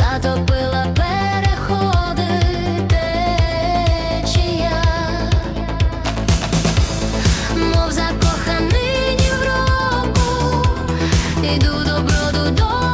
затопила переходи течія, мов закоханий в року, іду добро додому.